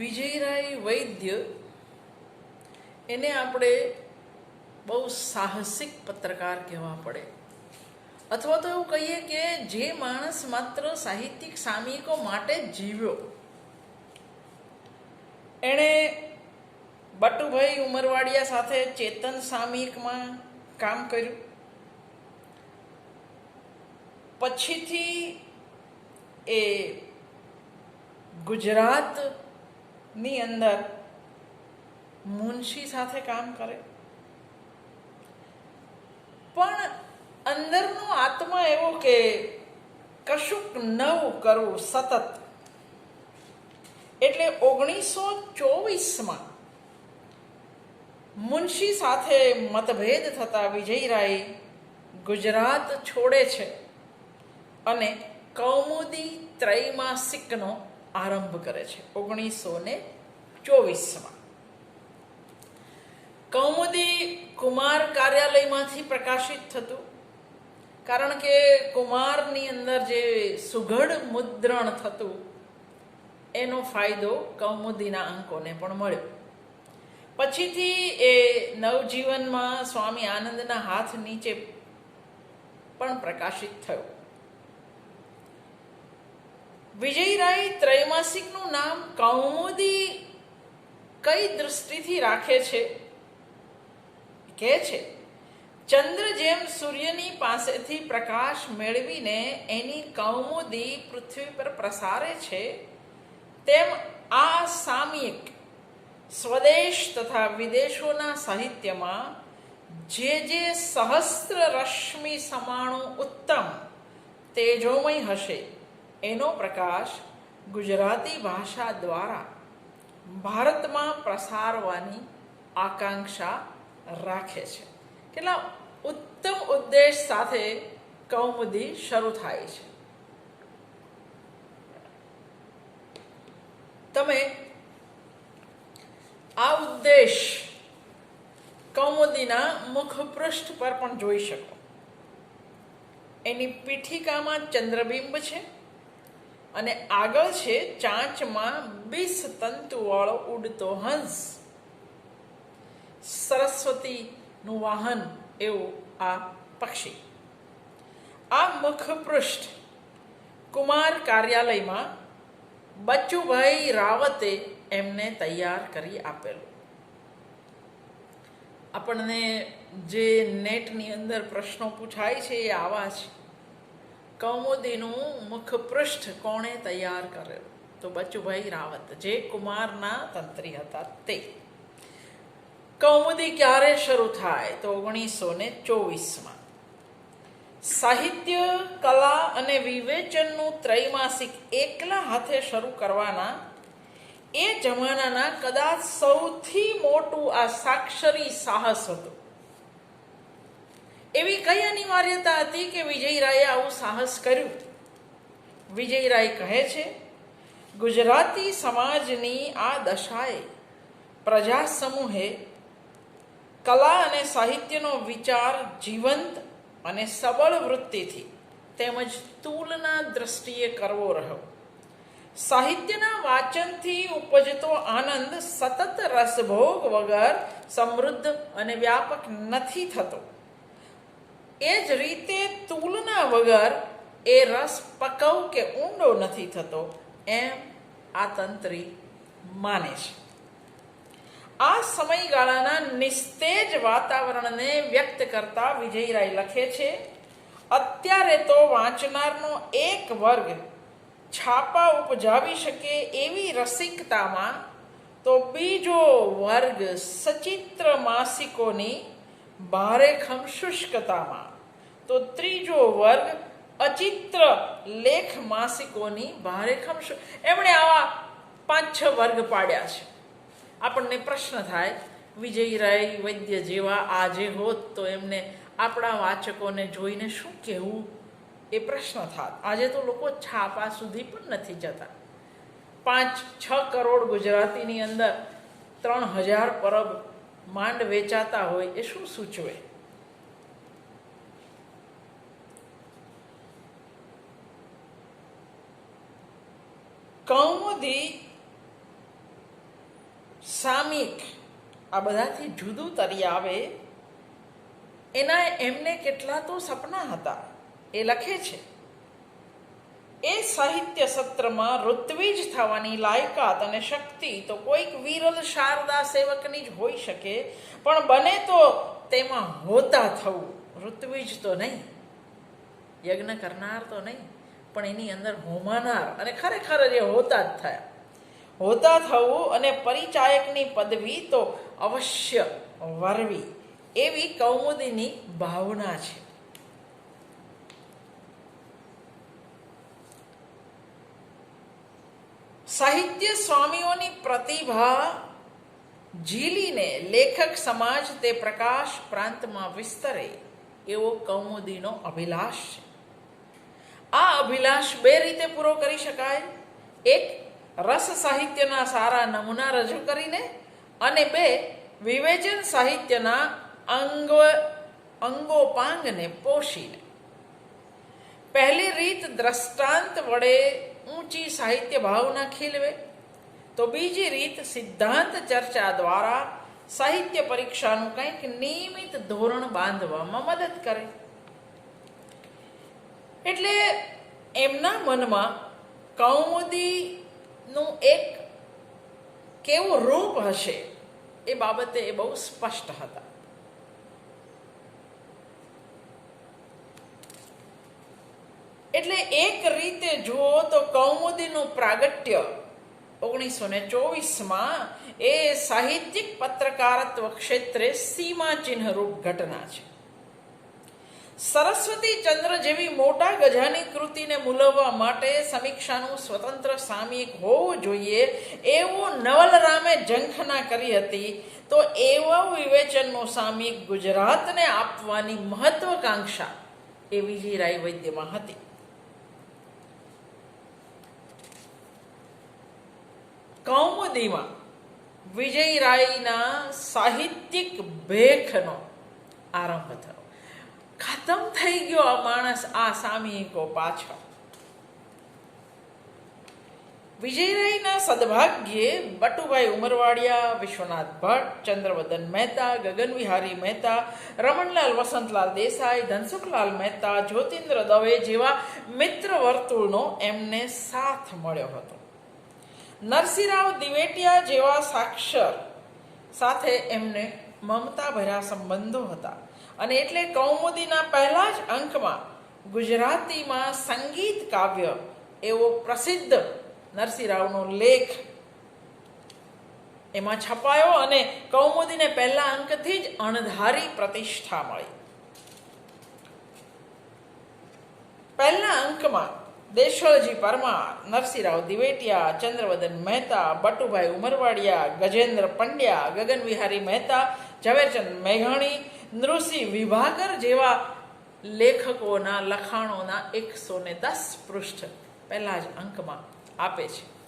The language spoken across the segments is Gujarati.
વિજયરાય વૈદ્ય એને આપણે બહુ સાહસિક પત્રકાર કહેવા પડે. અથવા તો એવું કહીએ કે જે માણસ માત્ર સાહિત્યિક સામયિકો માટે જીવ્યો. એણે બટુભાઈ ઉમરવાડિયા સાથે ચેતન સામયિકમાં કામ કર્યું. પછીથી એ ગુજરાતની અંદર મુનશી સાથે કામ કરે. પણ અંદરનો આત્મા એવો કે કશુંક નવું કરવું સતત. એટલે ઓગણીસો ચોવીસમાં મુનશી સાથે મતભેદ થતા વિજયરાય ગુજરાત છોડે છે. અને કૌમુદી ત્રૈમાસિકનો આરંભ કરે છે. ઓગણીસો ને ચોવીસમાં. કૌમુદી કુમાર કાર્યાલયમાંથી પ્રકાશિત થતું. કારણ કે કુમારની અંદર જે સુઘડ મુદ્રણ થતું, એનો ફાયદો કૌમુદીના અંકોને પણ મળ્યો. પછીથી એ નવજીવનમાં સ્વામી આનંદના હાથ નીચે પણ પ્રકાશિત થયો. વિજયરાય ત્રૈમાસિકનું નામ કૌમુદી કઈ દૃષ્ટિથી રાખે છે? કે છે, ચંદ્ર જેમ સૂર્યની પાસેથી પ્રકાશ મેળવીને એની કૌમુદી પૃથ્વી પર પ્રસારે છે, તેમ આ સામયિક સ્વદેશ તથા વિદેશોના સાહિત્યમાં જે જે સહસ્ત્ર રશ્મિ સમાણું ઉત્તમ તેજોમય હશે. એનો પ્રકાશ ગુજરાતી ભાષા દ્વારા ભારતમાં પ્રસારવાની આકાંક્ષા રાખે છે. કેટલા ઉત્તમ ઉદ્દેશ સાથે કૌમુદી શરૂ થાય છે. તમે આ ઉદ્દેશ કૌમુદીના મુખપૃષ્ઠ પર પણ જોઈ શકો. એની પીઠિકામાં ચંદ્રબિંબ છે. અને આગળ છે, ચાંચમાં બીસ તંતુવાળો ઉડતો હંસ. સરસ્વતીનું વાહન એવું આ પક્ષી. આ મુખપૃષ્ઠ કુમાર કાર્યાલયમાં બચુભાઈ રાવતે એમને તૈયાર કરી આપેલું. આપણને જે નેટની અંદર પ્રશ્નો પૂછાય છે એ આવા છે કૌમુદીનું મુખપૃષ્ઠ કોણે તૈયાર કરેલું? તો બચુભાઈ રાવત, જે કુમારના તંત્રી હતા તે. કૌમુદી ક્યારે શરૂ થાય? તો ઓગણીસો ને ચોવીસમાં. સાહિત્ય, કલા અને વિવેચનનું ત્રૈમાસિક એકલા હાથે શરૂ કરવાના એ જમાનાના કદાચ સૌથી મોટું આ સાક્ષરી સાહસ હતું. એવી કઈ અનિવાર્યતા હતી કે વિજયરાયે આવું સાહસ કર્યું? વિજયરાય કહે છે, ગુજરાતી સમાજની આ દશાએ પ્રજા સમૂહે કલા અને સાહિત્યનો વિચાર જીવંત અને સબળ વૃત્તિથી તેમજ તુલના દ્રષ્ટિએ કરવો રહ્યો. સાહિત્યના વાચનથી ઉપજતો આનંદ સતત રસભોગ વગર સમૃદ્ધ અને વ્યાપક નથી થતો. એ જ રીતે તુલના વગર એ રસ પકવ કે ઊંડો નથી થતો, એમ આ તંત્રી માને છે. આ સમયગાળાના નિસ્તેજ વાતાવરણને વ્યક્ત કરતા વિજયરાય લખે છે, અત્યારે તો વાંચનારનો એક વર્ગ છાપા ઉપજાવી શકે એવી રસિકતામાં, તો બીજો વર્ગ સચિત્ર માસિકોની ભારેખમ શુષ્કતામાં. તો ત્રીજો વર્ગ અચિત્ર લેખ માસિકોની ભારેખમ એમણે આવા પાંચ છ વર્ગ પાડ્યા છે. આપણને પ્રશ્ન થાય વિજયરાય વૈદ્ય જેવા આજે હોત તો એમને આપણા વાચકોને જોઈને શું કહેવું? એ પ્રશ્ન થાત. આજે તો લોકો છાપા સુધી પણ નથી જતા. પાંચ છ કરોડ ગુજરાતીની અંદર ત્રણ હજાર પરબ માંડ વેચાતા હોય એ શું સૂચવે? કૌમુદી સામિક આ બધાથી જુદું તરી આવે, એના એમને કેટલા તો સપના હતા. એ લખે છે, એ સાહિત્ય સત્રમાં ઋત્વિજ થવાની લાયકાત અને શક્તિ તો કોઈક વિરલ શારદા સેવકની જ હોઈ શકે, પણ બને તો તેમાં હોતા થવું. ઋત્વિજ તો નહીં, યજ્ઞ કરનાર તો નહીં. પણ એની અંદર હોમાનાર અને ખરેખર જે હોતા જ થયા. હોતા થવું અને પરિચાયકની પદવી તો અવશ્ય વરવી એવી કૌમુદીની ભાવના છે. સાહિત્ય સ્વામીઓની પ્રતિભા ઝીલીને લેખક સમાજ તે પ્રકાશ પ્રાંતમાં વિસ્તરે એવો કૌમુદીનો અભિલાષ છે. આ અભિલાષ બે રીતે પૂરો કરી શકાય. એક, રસ સાહિત્યના સારા નમૂના રજૂ કરીને અને બે, વિવેચન સાહિત્યના અંગ, અંગોપાંગને પોષીને. પહેલી રીત દ્રષ્ટાંત વડે ઊંચી સાહિત્ય ભાવના ખીલવે. તો બીજી રીત સિદ્ધાંત ચર્ચા દ્વારા સાહિત્ય પરીક્ષાનું કંઈક નિયમિત ધોરણ બાંધવામાં મદદ કરે. એટલે એમના મનમાં કૌમુદીનું એક કેવું રૂપ હશે એ બાબતે એ બહુ સ્પષ્ટ હતા. એટલે એક રીતે જુઓ તો કૌમુદીનું પ્રાગટ્ય ઓગણીસો ને ચોવીસમાં એ સાહિત્યિક પત્રકારત્વ ક્ષેત્રે સીમાચિહ્નરૂપ ઘટના છે. સરસ્વતી ચંદ્ર જેવી મોટા ગજાની કૃતિને મૂલવવા માટે સમીક્ષાનું સ્વતંત્ર સામયિક હોવું જોઈએ. એવું નવલરામે ઝંખના કરી હતી. તો એવા વિવેચનનું સામયિક ગુજરાતને આપવાની મહત્વકાંક્ષા એ વિજયરાય વૈદ્યમાં હતી. કૌમુદીમાં વિજયરાયના સાહિત્યિક ભેખનો આરંભ થયો. ખતમ થઈ ગયો આ માણસ, આ સામયિકો પાછળ. વિજયરાયના સદભાગ્યે બટુભાઈ ઉમરવાડિયા, વિશ્વનાથ ભટ્ટ, ચંદ્રવદન મહેતા ગગન વિહારી મહેતા, રમણલાલ વસંતલાલ દેસાઈ, ધનસુખલાલ મહેતા, જ્યોતિન્દ્ર દવે જેવા મિત્ર વર્તુળનો એમને સાથ મળ્યો હતો. નરસિંહરાવ દિવેટિયા જેવા સાક્ષર સાથે એમને મમતાભર્યા સંબંધો હતા. અને એટલે કૌમુદીના પહેલા જ અંકમાં ગુજરાતીમાં સંગીત કાવ્ય એવો પ્રસિદ્ધ નરસિંહરાવનો લેખ એમાં છપાયો અને કૌમુદીને પહેલા અંકથી જ અણધારી પ્રતિષ્ઠા મળી. પહેલા અંકમાં દેશ્વરજી પરમાર, નરસિંહરાવ દિવેટિયા, ચંદ્રવદન મહેતા, બટુભાઈ ઉમરવાડિયા, ગજેન્દ્ર પંડ્યા ગગન વિહારી મહેતા, ઝવેરચંદ મેઘાણી નૃસિંહ વિભાકર જેવા લેખકોના, લખાણોના એકસો ને દસ પૃષ્ઠ પહેલા જ અંકમાં આપે છે.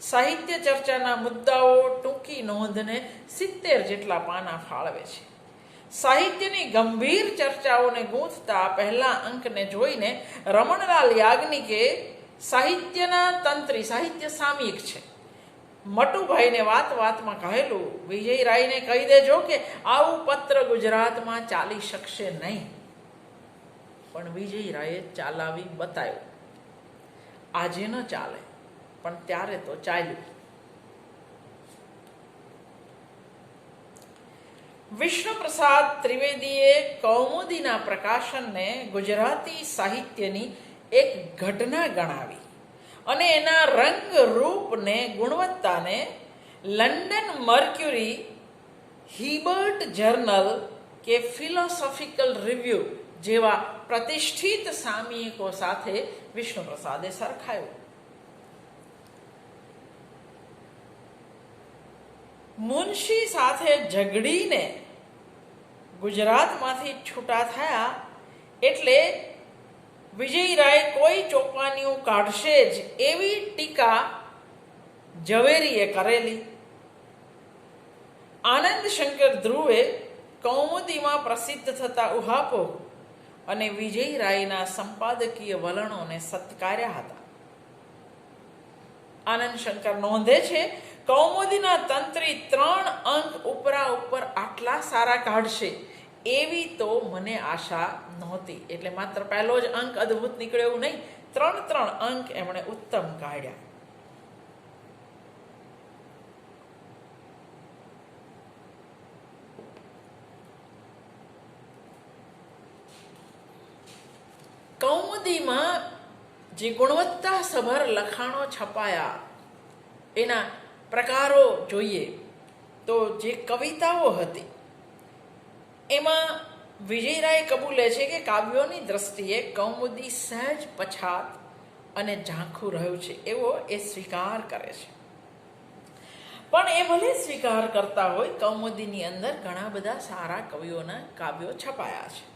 સાહિત્ય ચર્ચાના મુદ્દાઓ ટૂંકી નોંધને સિત્તેર જેટલા પાના ફાળવે છે. સાહિત્યની ગંભીર ચર્ચાઓને ગૂંથતા પહેલા અંકને જોઈને રમણલાલ યાજ્ઞિકે સાહિત્યના તંત્રી, સાહિત્ય સામયિક છે. મટુભાઈને વાત વાતમાં કહેલું વિજય રાયને કહી દેજો કે આવું પત્ર ગુજરાતમાં ચાલી શકશે નહીં. પણ વિજય રાયે ચાલાવી બતાવ્યું. આજે ન ચાલે, પણ ત્યારે તો ચાલ્યું. વિષ્ણુપ્રસાદ ત્રિવેદીએ કૌમુદીના પ્રકાશનને ગુજરાતી સાહિત્યની એક ઘટના ગણાવી. અને એના રંગ રૂપને, ગુણવત્તાને લંડન મર્ક્યુરી હિબર્ટ જર્નલ કે ફિલોસોફિકલ રિવ્યૂ જેવા પ્રતિષ્ઠિત સામયિકો સાથે વિષ્ણુપ્રસાદે સરખાયો. મુનશી સાથે ઝઘડીને ગુજરાતમાંથી છૂટા થયા એટલે વિજયરાય કોઈ ચોપાનીઓ કાઢશે જ એવી ટીકા ઝવેરીએ કરેલી. આનંદ શંકર ધ્રુવે કૌમુદીમાં પ્રસિદ્ધ થતા ઉહાપો અને વિજયરાયના સંપાદકીય વલણોને સત્કાર્યા હતા. આનંદ શંકર નોંધે છે, કૌમુદીના તંત્રી ત્રણ અંક ઉપરા ઉપર આટલા સારા કાઢશે. એવી તો મને આશા નહોતી. એટલે માત્ર પહેલો જ અંક અદ્ભુત નીકળ્યો એવું નહીં, ત્રણ ત્રણ અંક એમણે ઉત્તમ કાઢ્યા. કૌમુદીમાં જે ગુણવત્તાસભર લખાણો છપાયા, એના પ્રકારો જોઈએ. તો જે કવિતાઓ હતી એમાં વિજયરાય કબૂલે છે કે કાવ્યોની દ્રષ્ટિએ કૌમુદી સહેજ પછાત અને ઝાંખું રહ્યું છે, એવો એ સ્વીકાર કરે છે. પણ એ ભલે સ્વીકાર કરતા હોય, કૌમુદીની અંદર ઘણા બધા સારા કવિઓના કાવ્યો છપાયા છે.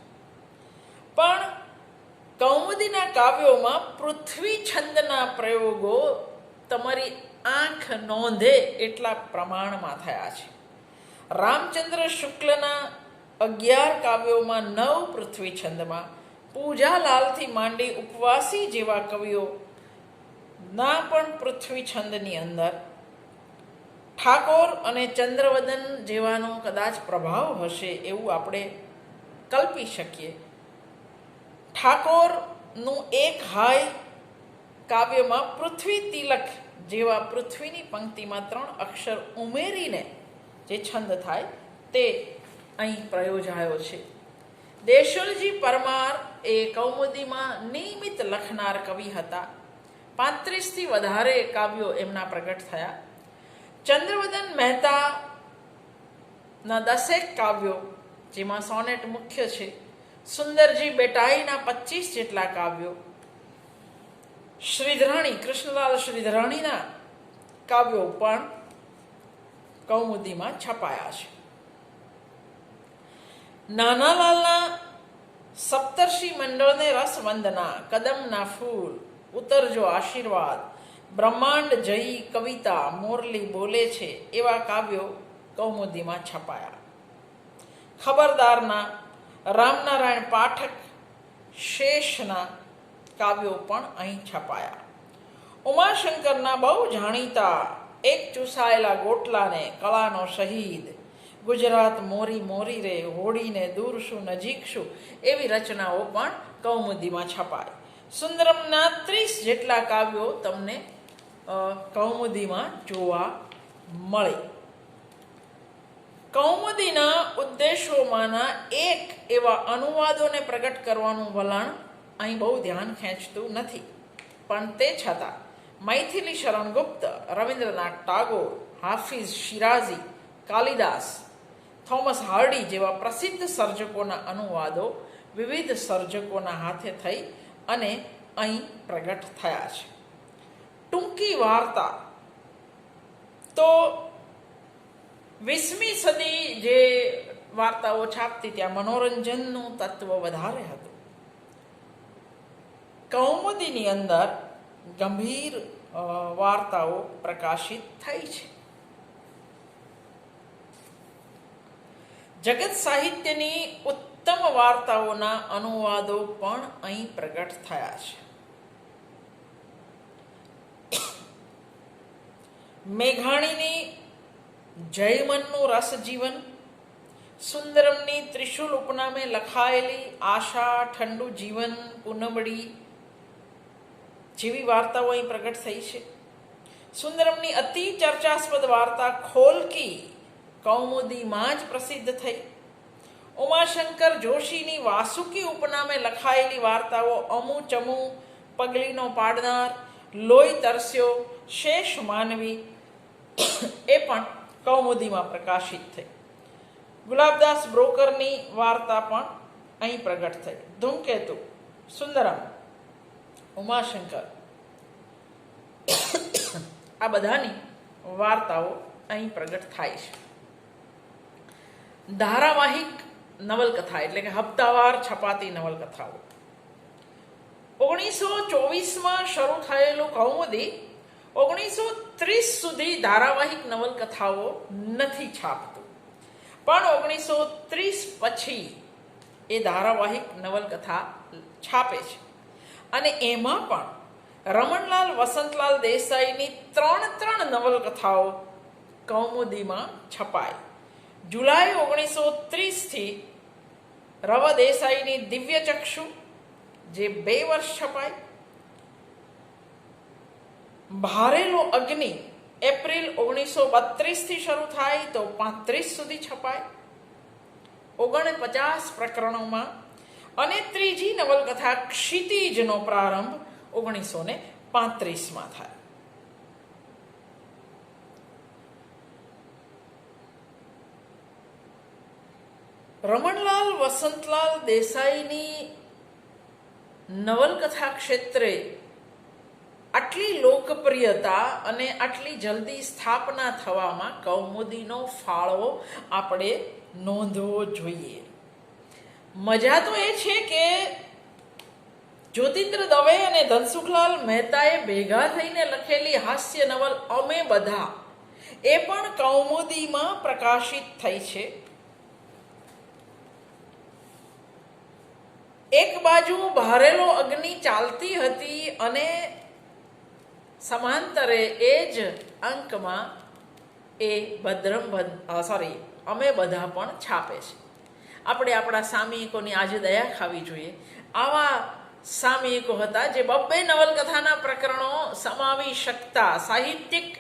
પણ કૌમુદીના કાવ્યોમાં પૃથ્વી છંદના પ્રયોગો તમારી આંખ નોંધે એટલા પ્રમાણમાં થયા છે. રામચંદ્ર શુક્લના અગિયાર કાવ્યોમાં નવ પૃથ્વી છંદમાં, પૂજાલાલથી માંડી ઉપવાસી જેવા કવિઓ, ના પણ પૃથ્વી છંદની અંદર. ઠાકોર અને ચંદ્રવદન જેવાનો કદાચ પ્રભાવ હશે એવું આપણે કલ્પી શકીએ. ઠાકોરનું એક હાય કાવ્યમાં પૃથ્વી તિલક જેવા પૃથ્વીની પંક્તિમાં ત્રણ અક્ષર ઉમેરીને જે છંદ થાય તે અહીં પ્રયોજાયો છે. દેશુલજી પરમાર એ કૌમુદીમાં નિયમિત લખનાર કવિ હતા. પાંત્રીસથી વધારે કાવ્યો એમના પ્રગટ થયા. ચંદ્રવદન મહેતાના દસેક કાવ્યો, જેમાં સોનેટ મુખ્ય છે, સુંદરજી બેટાઈના પચીસ જેટલા કાવ્યો. શ્રીધરાણી, કૃષ્ણલાલ શ્રીધરાણીના કાવ્યો પણ કૌમુદીમાં છપાયા છે. નાનાલાલના સપ્તર્ષિ મંડળને રસ વંદના કદમના ફૂલ, ઉતરજો આશીર્વાદ, બ્રહ્માંડ જયી કવિતા, મોરલી બોલે છે, એવા કાવ્યો કૌમુદીમાં છપાયા. ખબરદારના રામનારાયણ પાઠક શેષના કાવ્યો પણ અહીં છપાયા. ઉમાશંકરના બહુ જાણીતા, એક ચૂસાયેલા ગોટલાને, કળાનો શહીદ ગુજરાત મોરી મોરી રે, હોડીને દૂર શું, નજીક શું? એવી રચનાઓ પણ કૌમુદીમાં છપાય સુંદરમના ત્રીસ જેટલા કાવ્યો તમને કૌમુદીમાં જોવા મળે. કૌમુદીના ઉદ્દેશોમાંના એક એવા અનુવાદોને પ્રગટ કરવાનું વલણ અહીં બહુ ધ્યાન ખેંચતું નથી. પણ તે છતાં, Maithili Sharangupt, Rabindranath Tagore, Hafiz Shirazi, Kalidas Thomas Hardy જેવા પ્રસિદ્ધ સર્જકોના અનુવાદો વિવિધ સર્જકોના હાથે થઈ અને અહીં પ્રગટ થયા છે. ટૂંકી વાર્તા. તો વીસમી સદી જે વાર્તાઓ છાપતી ત્યાં મનોરંજનનું તત્વ વધારે હતું. કૌમુદીની અંદર ગંભીર વાર્તાઓ પ્રકાશિત થઈ છે. જગત સાહિત્યની ઉત્તમ વાર્તાઓના અનુવાદો પણ અહીં પ્રગટ થયા છે. મેઘાણીની જયમનનું રસજીવન, સુંદરમની ત્રિશુલ ઉપનામે લખાયેલી આશા, ઠંડુ જીવન પૂનમડી જેવી વાર્તાઓ અહીં પ્રગટ થઈ છે. સુંદરમની અતિ ચર્ચાસ્પદ વાર્તા ખોલકી કૌમુદીમાં જ પ્રસિદ્ધ થઈ ઉમાશંકર જોશીની વાસુકી ઉપનામે લખાયેલી વાર્તાઓ અમુ ચમુ પગલીનો પાડનાર લોહી તરસ્યો શેષ માનવી એ પણ કૌમુદીમાં પ્રકાશિત થઈ ગુલાબદાસ બ્રોકરની વાર્તા પણ અહીં પ્રગટ થઈ ધૂમકેતુ સુંદરમ ઉમાશંકર આ બધાની વાર્તાઓ અહીં પ્રગટ થાય છે ધારાવાહિક નવલકથા, એટલે કે હપ્તાવાર છપાતી નવલકથાઓ. ઓગણીસો ચોવીસમાં શરૂ થયેલું કૌમુદી ઓગણીસો ત્રીસ સુધી ધારાવાહિક નવલકથાઓ નથી છાપતું. પણ ઓગણીસો ત્રીસ પછી એ ધારાવાહિક નવલકથા છાપે છે. અને એમાં પણ રમણલાલ વસંતલાલ દેસાઈની ત્રણ ત્રણ નવલકથાઓ કૌમુદીમાં છપાઈ જુલાઈ ઓગણીસો ત્રીસથી રવ દેસાઈની દિવ્ય ચક્ષુ જે બે વર્ષ છપાઈ. ભારેલો અગ્નિ એપ્રિલ ઓગણીસો બત્રીસથી શરૂ થાય તો પાંત્રીસ સુધી છપાય. ઓગણપચાસ પ્રકરણોમાં અને ત્રીજી નવલકથા ક્ષિતિજનો પ્રારંભ ઓગણીસો ને પાંત્રીસમાં થાય. રમણલાલ વસંતલાલ દેસાઈની નવલકથા ક્ષેત્રે આટલી લોકપ્રિયતા અને આટલી જલ્દી સ્થાપના થવામાં કૌમુદીનો ફાળો આપણે નોંધવો જોઈએ. મજા તો એ છે કે જ્યોતિન્દ્ર દવે અને ધનસુખલાલ મહેતાએ ભેગા થઈને લખેલી હાસ્ય નવલ અમે બધા એ પણ કૌમુદીમાં પ્રકાશિત થઈ છે. એક બાજુ ભારેલો અગ્નિ ચાલતી હતી અને સમાંતરે એ જ અંકમાં એ ભદ્રમ સોરી અમે બધા પણ છાપે છે. આપણે આપણા સામયિકોની આજે દયા ખાવી જોઈએ. આવા સામયિકો હતા જે બબ્બે નવલકથાના પ્રકરણો સમાવી શકતા સાહિત્યિક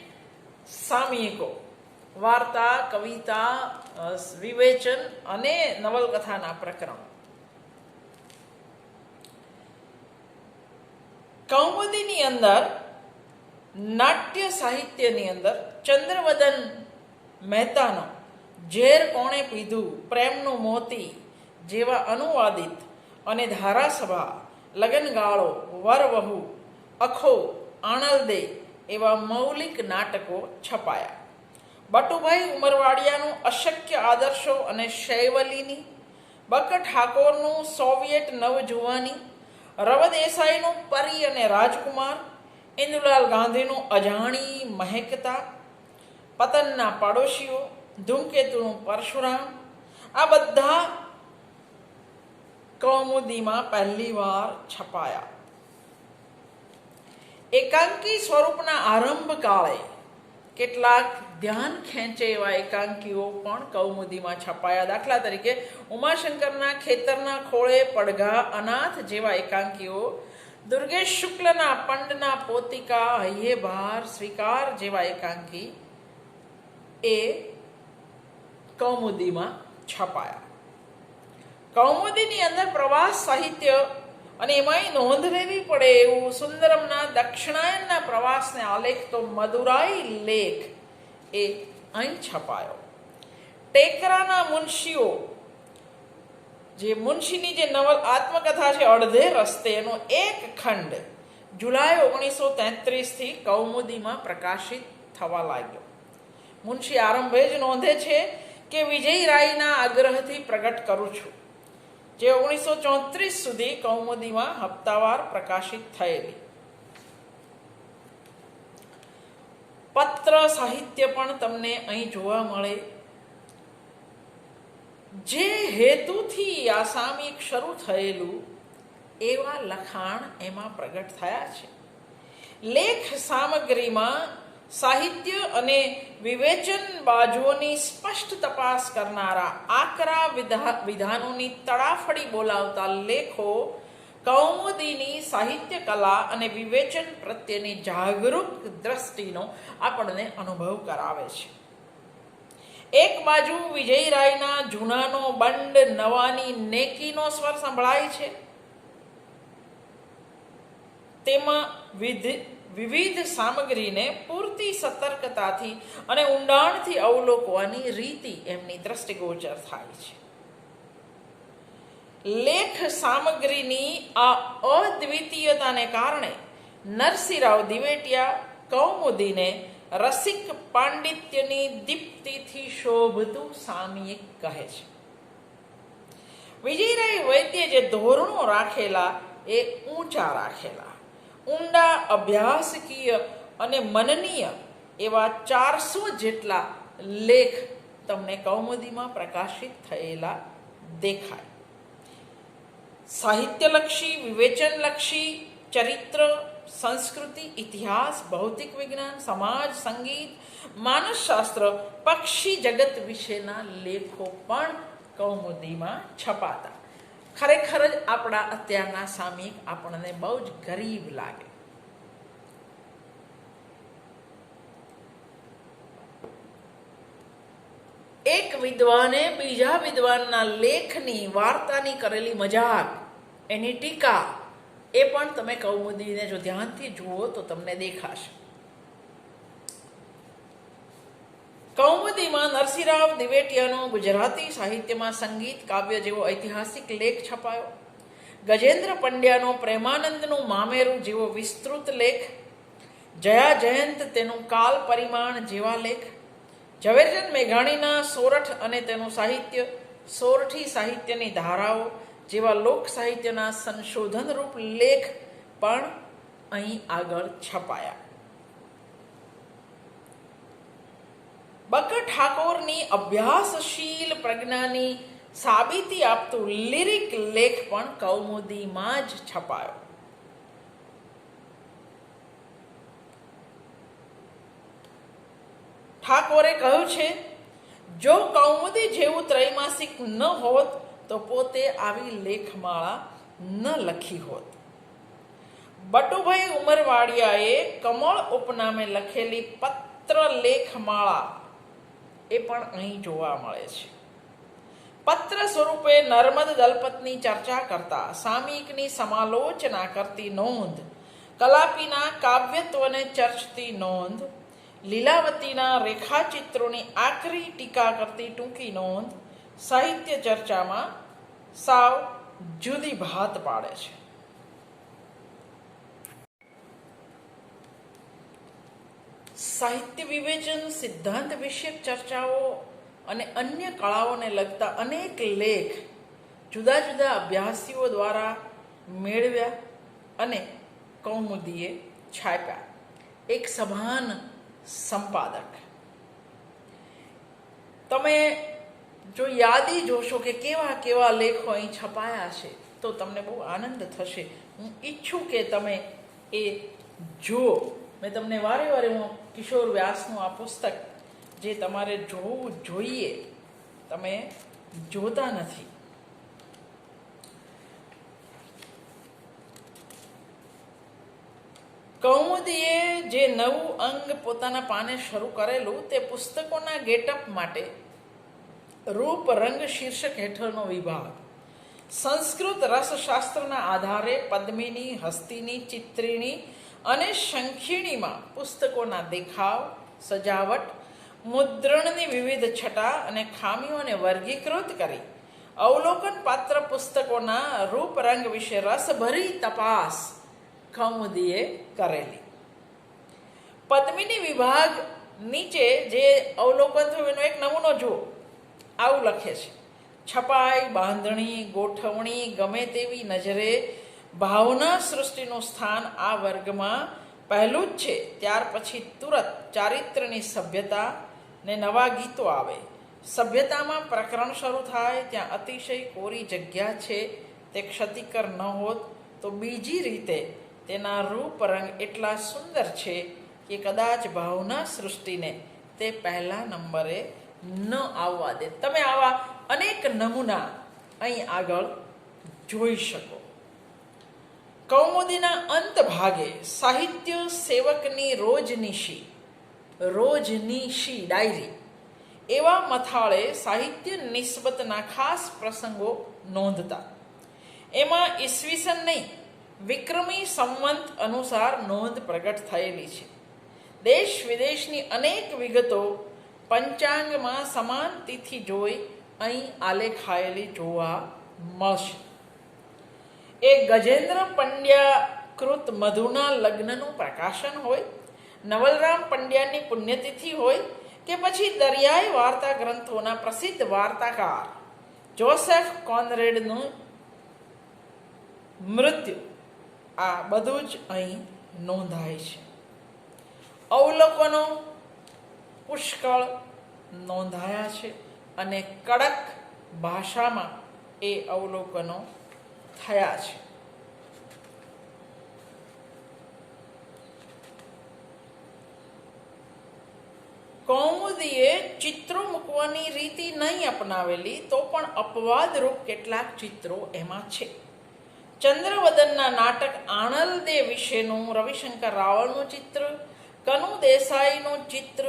સામયિકો. વાર્તા, કવિતા વિવેચન અને નવલકથાના પ્રકરણો. કૌમુદીની અંદર, નાટ્ય સાહિત્યની અંદર ચંદ્રવદન મહેતાનો ઝેર કોણે પીધું? પ્રેમનું મોતી જેવા અનુવાદિત અને ધારાસભા, લગનગાળો, વરવહુ, અખો આણલદે એવા મૌલિક નાટકો છપાયા. બટુભાઈ ઉમરવાડિયાનું અશક્ય આદર્શો અને શૈવલીની બક ઠાકોરનું સોવિયેટ નવજુવાની રવ દેસાઈનું પરી અને રાજકુમાર, ઇન્દુલાલ ગાંધીનું અજાણી મહેકતા, પતનના પાડોશીઓ, ધૂમકેતુનું પરશુરામ, આ બધા કૌમુદીમાં પહેલીવાર છપાયા. એકાંકી સ્વરૂપના આરંભ કાળે કેટલાક ધ્યાન ખેંચે એવા એકાંકીઓ પણ કૌમુદીમાં છપાયા. દાખલા તરીકે, ઉમાશંકરના ખેતરના ખોળે પડઘા અનાથ જેવા એકાંકીઓ, દુર્ગેશ શુક્લના પંડના પોતિકા, હૈયે ભાર સ્વીકાર જેવા એકાંકી એ કૌમુદીમાં છપાયા. કૌમુદીની અંદર પ્રવાસ સાહિત્ય અને એમાંય નોંધ લેવી પડે એવું સુંદરમના દક્ષિણાયનના પ્રવાસને આલેખતો મદુરાઈ લેખ એ અહીં છપાયો. ટેકરાના મુનશીઓ, જે મુનશીની જે નવલ આત્મકથા છે અડધે રસ્તે, એનો એક ખંડ જુલાઈ ઓગણીસો તેત્રીસથી કૌમુદીમાં પ્રકાશિત થવા લાગ્યો. મુનશી આરંભે જ નોંધે છે કે વિજય રાયના આગ્રહથી પ્રગટ કરું છું. જે ઓગણીસો ચોત્રીસ સુધી કૌમુદીમાં હપ્તાવાર પ્રકાશિત થયેલી. પત્ર સાહિત્ય પણ તમને અહીં જોવા મળે. જે હેતુથી આ સામયિક શરૂ થયેલું એવા લખાણ એમાં પ્રગટ થયા છે. લેખ સામગ્રીમાં સાહિત્ય અને વિવેચન બાજુઓની સ્પષ્ટ તપાસ કરનારા આકરા વિધાનોની તડાફડી બોલાવતા લેખો કૌમુદીની સાહિત્ય કલા અને વિવેચન પ્રત્યેની જાગૃત દ્રષ્ટિનો આપણને અનુભવ કરાવે છે. એક બાજુ વિજય રાયના જૂનાનો બંડ નવાની નેકીનો સ્વર સંભળાય છે. તેમાં વિવિધ સામગ્રીને પૂરતી સતર્કતાથી અને ઊંડાણથી અવલોકવાની રીતિ એમની દ્રષ્ટિગોચર થાય છે. લેખ સામગ્રીની આ અદ્વિતીયતાને કારણે નરસિંહરાવ દિવેટિયા કૌમુદીને રસિક પાંડિત્યની દીપ્તિથી શોભતું સામયિક કહે છે. વિજયરાય વૈદ્ય જે ધોરણો રાખેલા એ ઊંચા રાખેલા. ઊંડા, અભ્યાસકીય અને મનનીય એવા ચારસો જેટલા લેખ તમને કૌમુદીમાં પ્રકાશિત થયેલા દેખાય. સાહિત્યલક્ષી, વિવેચનલક્ષી, ચરિત્ર, સંસ્કૃતિ, ઇતિહાસ, ભૌતિક વિજ્ઞાન, સમાજ, સંગીત, માનસશાસ્ત્ર, પક્ષી જગત વિશેના લેખો પણ કૌમુદીમાં છપાતા. ખરેખર જ આપણા અત્યારના સામયિક આપણને બહુ જ ગરીબ લાગે. એક વિદ્વાને બીજા વિદ્વાનના લેખની વાર્તાની કરેલી મજાક, એની ટીકા, એ પણ તમે કૌમુદીને જો ધ્યાનથી જુઓ તો તમને દેખાશે. કૌમુદીમાં નરસિંહરાવ દિવેટિયાનો ગુજરાતી સાહિત્યમાં સંગીત, કાવ્ય જેવો ઐતિહાસિક લેખ છપાયો. ગજેન્દ્ર પંડ્યાનો પ્રેમાનંદનું મામેરું જેવો વિસ્તૃત લેખ. જયા જયંત તેનું કાલ પરિમાણ જેવા લેખ. ઝવેરચંદ મેઘાણીના સોરઠ અને તેનું સાહિત્ય, સોરઠી સાહિત્યની ધારાઓ જેવા લોક સાહિત્યના સંશોધનરૂપ લેખ પણ અહીં આગળ છપાયા. બક ઠાકોરની અભ્યાસશીલ પ્રજ્ઞાની સાબિતી આપતું લિરિક લેખ પણ કૌમુદીમાં જ છપાયો. ઠાકોરે કહ્યું છે, જો કૌમુદી જેવું ત્રૈમાસિક ન હોત, તો પોતે આવી લેખમાળા ન લખી હોત. બટુભાઈ ઉમરવાડિયાએ કમળ ઉપનામે લખેલી પત્ર લેખમાળા એ પણ અહીં જોવા મળે છે. પત્ર સ્વરૂપે નર્મદ દલપતની ચર્ચા કરતા સામયિકની સમાલોચના કરતી નોંધ, કલાપીના કાવ્યત્વને ચર્ચતી નોંધ, લીલાવતીના રેખાચિત્રોની આકરી ટીકા કરતી ટૂંકી નોંધ, સાહિત્ય ચર્ચામાં સાવ જુદી ભાત પાડે છે. સાહિત્ય વિવેચન, સિદ્ધાંત વિષયક ચર્ચાઓ અને અન્ય કળાઓને લગતા અનેક લેખ જુદા જુદા અભ્યાસીઓ દ્વારા મેળવ્યા અને કૌમુદીએ છાપ્યા. એક સભાન સંપાદક. તમે જો યાદી જોશો કે કેવા કેવા લેખો અહીં છપાયા છે, તો તમને બહુ આનંદ થશે. હું ઈચ્છું કે તમે એ જુઓ. મેં તમને વારે વારે હું કિશોર વ્યાસનું આ પુસ્તક જે તમારે જોવું જોઈએ, તમે જોતા નથી. કૌમુદીએ જે નવું અંગ પોતાના પાને શરૂ કરેલું તે પુસ્તકોના ગેટઅપ માટે રૂપ રંગ શીર્ષક હેઠળનો વિભાગ. સંસ્કૃત રસશાસ્ત્રના આધારે પદ્મિની, હસ્તિની ચિત્રીની અને શંખીણીમાં પુસ્તકોના દેખાવ, સજાવટ, મુદ્રણની વિવિધ છટા અને ખામીઓને વર્ગીકૃત કરી, અવલોકન પાત્ર પુસ્તકોના રૂપ રંગ વિશે રસભરી તપાસ કૌમુદીએ કરેલી. પદ્મિની વિભાગ નીચે જે અવલોકન થયું એનો એક નમૂનો જુઓ. આવું લખે છે. છપાઈ, બાંધણી, ગોઠવણી ગમે તેવી નજરે ભાવના સૃષ્ટિનું સ્થાન આ વર્ગમાં પહેલું જ છે. ત્યાર પછી તુરત ચારિત્ર્યની સભ્યતા ને નવા ગીતો આવે. સભ્યતામાં પ્રકરણ શરૂ થાય, ત્યાં અતિશય કોરી જગ્યા છે. તે ક્ષતિકર ન હોત તો બીજી રીતે તેના રૂપ રંગ એટલા સુંદર છે કે કદાચ ભાવના સૃષ્ટિને તે પહેલા નંબરે ન આવવા દે. તમે આવા અનેક નમૂના અહીં આગળ જોઈ શકો. કૌમુદીના અંત ભાગે સાહિત્ય સેવકની રોજનીશી રોજનીશી ડાયરી. એવા મથાળે સાહિત્ય નિસ્બતના ખાસ પ્રસંગો નોંધતા. એમાં ઈસવીસન નહીં, વિક્રમી સંવંત અનુસાર નોંધ પ્રગટ થયેલી છે. દેશ વિદેશની અનેક વિગતો પંચાંગમાં સમાન તિથિ જોઈ અહીં આલેખાયેલી જોવા મળશે. એ ગજેન્દ્ર પંડ્યા કૃત મધુના લગ્નનું પ્રકાશન હોય, નવલરામ પંડ્યાની પુણ્યતિથિ હોય કે પછી દરિયાઈ વાર્તા ગ્રંથોના પ્રસિદ્ધ વાર્તાકાર જોસેફ કોનરેડનું મૃત્યુ. આ બધું જ અહીં નોંધાય છે. અવલોકનો પુષ્કળ નોંધાયા છે અને કડક ભાષામાં એ અવલોકનો થયા છે. કૌમુદીએ ચિત્રો મૂકવાની રીતિ નહીં અપનાવેલી, તો પણ અપવાદરૂપ કેટલાક ચિત્રો એમાં છે. ચંદ્રવદનના નાટક આણંદે વિશેનું રવિશંકર રાવળનું ચિત્ર, કનુ દેસાઈનું ચિત્ર,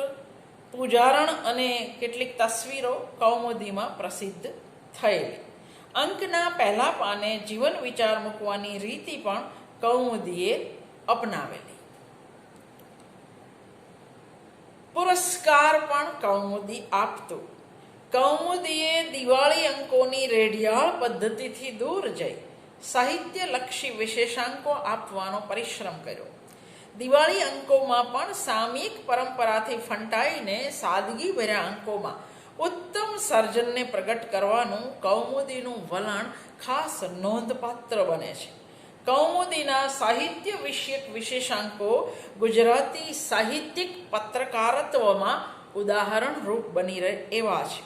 પૂજારણ અને કેટલીક તસવીરો કૌમુદીમાં પ્રસિદ્ધ થયેલી. અંકના પહેલા પાને જીવન વિચાર મૂકવાની રીતિ પણ કૌમુદીએ અપનાવેલી. પુરસ્કાર પણ કૌમુદી આપતો. કૌમુદીએ દિવાળી અંકોની રેડિયાળ પદ્ધતિથી દૂર જઈ સાહિત્યલક્ષી વિશેષાંકો આપવાનો પરિશ્રમ કર્યો. દિવાળી અંકોમાં પણ સામયિક પરંપરાથી ફંટાઈને સાદગી ભર્યા અંકોમાં ઉત્તમ સર્જનને પ્રગટ કરવાનું કૌમુદીનું વલણ ખાસ નોંધપાત્ર બને છે. કૌમુદીના સાહિત્ય વિષયક વિશેષાંકો ગુજરાતી સાહિત્યિક પત્રકારત્વમાં ઉદાહરણરૂપ બની રહે એવા છે.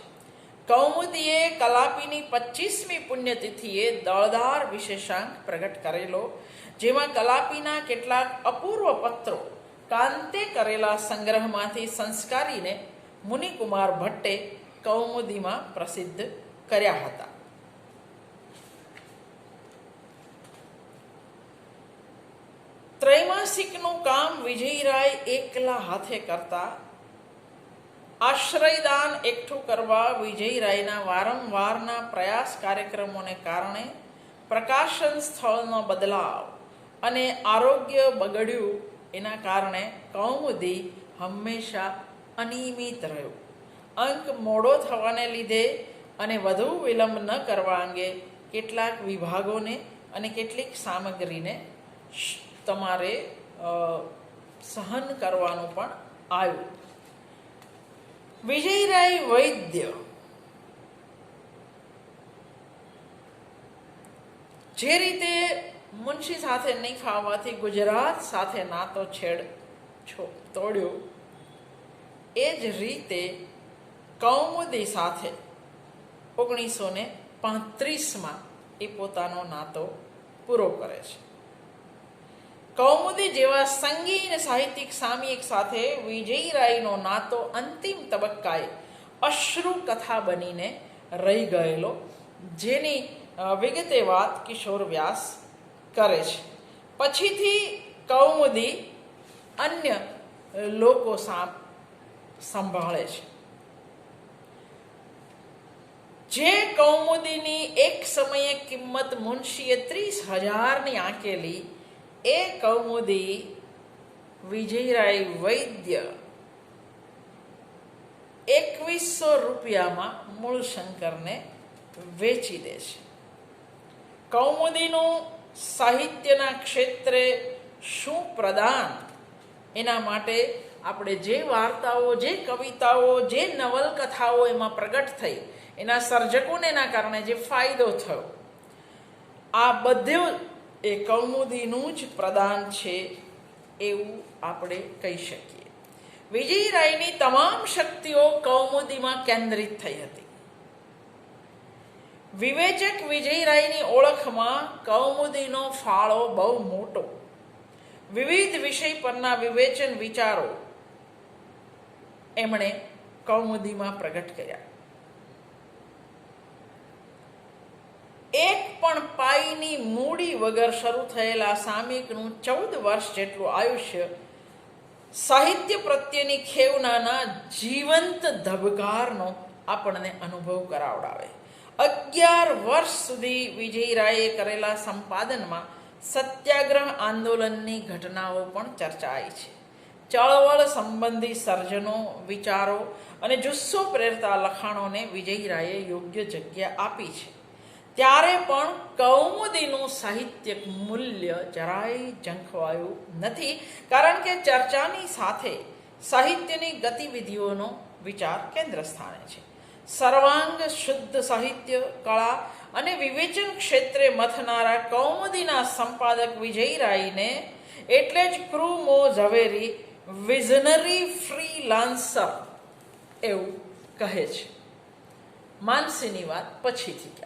કૌમુદીએ કલાપીની પચીસમી પુણ્યતિથિએ દળદાર વિશેષાંક પ્રગટ કરેલો, જેમાં કલાપીના કેટલાક અપૂર્વ પત્રો કાંતે કરેલા સંગ્રહમાંથી સંસ્કારીને મુનિકુમાર ભટ્ટે કૌમુદીમાં પ્રસિદ્ધ કર્યા હતા. ત્રૈમાસિકનું કામ વિજયરાય એકલા હાથે કરતા આશ્રયદાન એકઠું કરવા વિજયરાયના વારંવારના પ્રયાસ કાર્યક્રમોને કારણે પ્રકાશન સ્થળનો બદલાવ અને આરોગ્ય બગડ્યું. એના કારણે કૌમુદી હંમેશા અનિયમિત રહ્યું. અંક મોડો થવાને લીધે અને વધુ વિલંબ ન કરવા અંગે કેટલાક વિભાગોને અને કેટલીક સામગ્રીને તમારે સહન કરવાનું પણ આવ્યું. વિજયરાય વૈદ્ય જે રીતે મુનશી સાથે નહીં ખાવાથી ગુજરાત સાથે નાતો છેડ છો તોડ્યો, એ જ રીતે કૌમુદી સાથે ઓગણીસો ને પાંત્રીસમાં એ પોતાનો નાતો પૂરો કરે છે. કૌમુદી જેવા સંગીન સાહિત્યિક સામયિક સાથે વિજયરાયનો નાતો અંતિમ તબક્કાએ અશ્રુ કથા બનીને રહી ગયેલો, જેની વિગતે વાત કિશોર વ્યાસ કરે છે. પછીથી કૌમુદી અન્ય લોકો સાંભળે સંભાળે છે. જે કૌમુદીની એક સમયે કિંમત મુનશીએ ત્રીસ હજારની આંકેલી, એ કૌમુદી વિજયરાય વૈદ્ય એકવીસો રૂપિયામાં મૂળશંકરને વેચી દે છે. કૌમુદીનું સાહિત્યના ક્ષેત્રે શું પ્રદાન? એના માટે આપણે જે વાર્તાઓ, જે કવિતાઓ, જે નવલકથાઓ એમાં પ્રગટ થઈ એના સર્જકોને એના કારણે જે ફાયદો થયો. આ બધું એ કૌમુદીનું જ પ્રદાન છે એવું આપણે કહી શકીએ. વિજયરાયની તમામ શક્તિઓ કૌમુદીમાં કેન્દ્રિત થઈ હતી. વિવેચક વિજયરાયની ઓળખમાં કૌમુદીનો ફાળો બહુ મોટો. વિવિધ વિષય પરના વિવેચન વિચારો એમણે કૌમુદીમાં પ્રગટ કર્યા. એક પણ પાઈની મૂડી વગર શરૂ થયેલા સામિકનું ચૌદ વર્ષ જેટલું આયુષ્ય સાહિત્ય પ્રત્યેની ખેવનાના જીવંત ધબકારનો આપણને અનુભવ કરાવડાવે. અગિયાર વર્ષ સુધી વિજયરાયે કરેલા સંપાદનમાં સત્યાગ્રહ આંદોલનની ઘટનાઓ પણ ચર્ચાઈ છે. ચળવળ સંબંધી સર્જનો, વિચારો અને જુસ્સો પ્રેરતા લખાણોને વિજયરાયે યોગ્ય જગ્યા આપી છે. ત્યારે પણ કૌમુદીનું સાહિત્યક મૂલ્ય જરાય ઝંખવાયું નથી, કારણ કે ચર્ચાની સાથે સાહિત્યની ગતિવિધિઓનો વિચાર કેન્દ્ર સ્થાને છે. સર્વાંગ શુદ્ધ સાહિત્ય, કળા અને વિવેચન ક્ષેત્રે મથનારા કૌમુદીના સંપાદક વિજય રાયને એટલે જ ક્રુમો ઝવેરી વિઝનરી ફ્રીલાન્સર એવું કહે છે. માનસીની વાત પછીથી